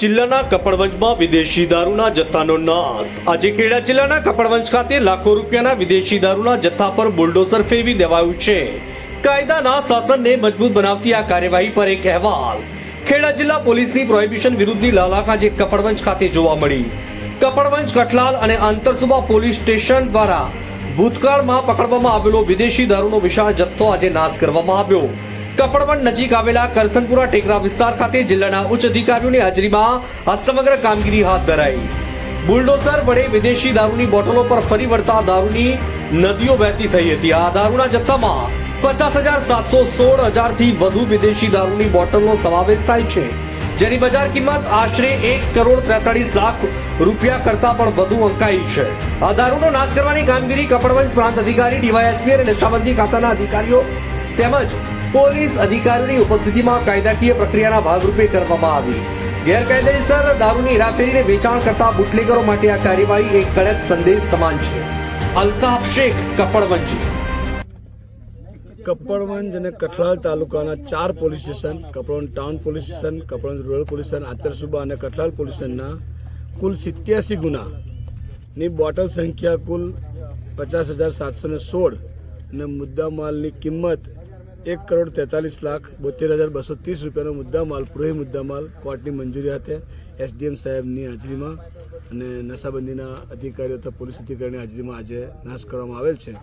જિલ્લાના કપડવંજમાં વિદેશી દારૂના જથ્થાનો નાશ. આજે ખેડા જિલ્લાના કપડવંજ ખાતે લાખો રૂપિયાના વિદેશી દારૂના જથ્થા પર બુલડોઝર ફેરવી દેવાયું છે. કાયદાના શાસનને મજબૂત બનાવતી આ કાર્યવાહી પર એક અહેવાલ. ખેડા જિલ્લા પોલીસની પ્રોહિબિશન વિરુદ્ધની લાલાખ આજે કપડવંજ ખાતે જોવા મળી. કપડવંજ, કઠલાલ અને આંતરસુબા પોલીસ સ્ટેશન દ્વારા ભૂતકાળમાં પકડવામાં આવેલો વિદેશી દારૂનો વિશાળ જથ્થો આજે નાશ કરવામાં આવ્યો. કપડવંજ નજીક આવેલા કરસનપુરા ટેકરા વિસ્તાર ખાતે જિલ્લાના ઉચ્ચ અધિકારીઓની હાજરીમાં આ સમગ્ર કામગીરી હાથ ધરાઈ. બુલડોઝર વડે વિદેશી દારૂની બોટલો પર ફરી વળતા દારૂની નદીઓ વહેતી થઈ હતી. આ દારૂના જથ્થામાં પચાસ હજાર સાતસો સોળ હજારથી વધુ વિદેશી દારૂની બોટલનો સમાવેશ થાય છે. જેની બજાર કિંમત આશરે એક કરોડ ત્રેતાળીસ લાખ રૂપિયા કરતા પણ વધુ અંકાઈ છે. આ દારૂનો નાશ કરવાની કામગીરી કપડવંજ પ્રાંત અધિકારી ડીવાયએસપી અને નશાબંધી ખાતાના અધિકારીઓ તેમજ પોલીસ અધિકારીની ઉપસ્થિતિમાં કાયદાકીય પ્રક્રિયાના ભાગરૂપે કરવામાં આવી. ગેરકાયદેસર દારૂની હેરાફેરીને વેચાણ કરતા બુટલેગરો માટે આ કાર્યવાહી એક કડક સંદેશ સમાન છે. અલ્તાફ શેખ, કપડવંજ. કપડવંજ અને કઠલાલ તાલુકાના ચાર police station, Kapadvanj town police station, Kapadvanj rural police station Atarsumba અને કઠલાલ પોલીસ સ્ટેશનના કુલ સિત્યાસી ગુનાની બોટલ સંખ્યા કુલ પચાસ હજાર સાતસો ને સોળ અને મુદ્દામાલની કિંમત એક કરોડ તેતાલીસ લાખ બોતેર હજાર બસો ત્રીસ રૂપિયાનો મુદ્દામાલ પુરોહી મુદ્દામાલ કોર્ટની મંજૂરી હાથે એસડીએમ સાહેબની હાજરીમાં અને નશાબંધીના અધિકારીઓ તથા પોલીસ અધિકારીની હાજરીમાં આજે નાશ કરવામાં આવેલ છે.